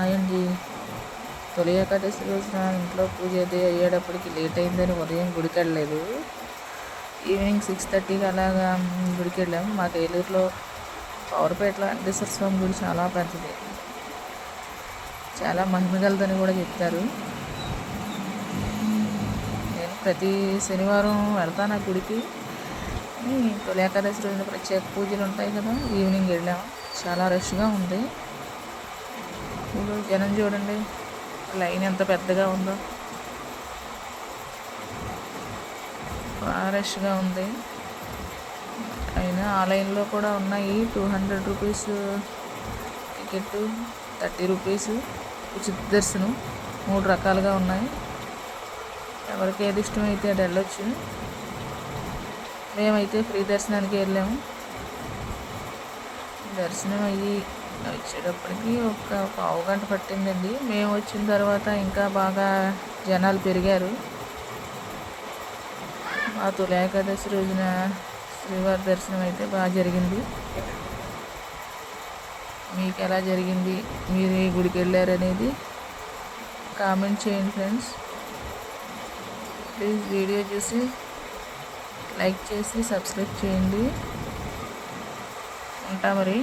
అండి తొలి ఏకాదశి రోజున ఇంట్లో పూజ అది అయ్యేటప్పటికి లేట్ అయిందని ఉదయం గుడికి వెళ్ళలేదు ఈవినింగ్ సిక్స్ థర్టీకి అలాగా గుడికి వెళ్ళాము మా ఏలూరులో పవర్పేటలో వెంకటేశ్వర స్వామి గుడి చాలా పెద్దది. చాలా మహిమగలదని కూడా చెప్తారు నేను ప్రతి శనివారం వెళ్తాను ఆ గుడికి. తొలి ఏకాదశి రోజున ప్రత్యేక పూజలు ఉంటాయి కదా ఈవినింగ్ వెళ్ళాము చాలా రష్గా ఉంది. ఇప్పుడు జనం చూడండి. లైన్ ఎంత పెద్దగా ఉందో. బాగా రష్గా ఉంది. అయినా ఆ లైన్లో కూడా ఉన్నాయి two hundred rupees ticket thirty rupees ఉచిత దర్శనం మూడు రకాలుగా ఉన్నాయి. ఎవరికి ఏది ఇష్టమైతే అది వెళ్ళొచ్చు. మేమైతే ఫ్రీ దర్శనానికి వెళ్ళాము. దర్శనం అయ్యి వచ్చేటప్పటికి ఒక పావు గంట పట్టిందండి. మేము వచ్చిన తర్వాత ఇంకా బాగా జనాలు పెరిగారు. మా తొలి ఏకాదశి రోజున శ్రీవారి దర్శనం అయితే బాగా జరిగింది. మీకు ఎలా జరిగింది? మీరు ఈ గుడికి వెళ్ళారనేది కామెంట్ చేయండి ఫ్రెండ్స్. ప్లీజ్ వీడియో చూసి లైక్ చేసి సబ్స్క్రైబ్ చేయండి. ఉంటా మరి.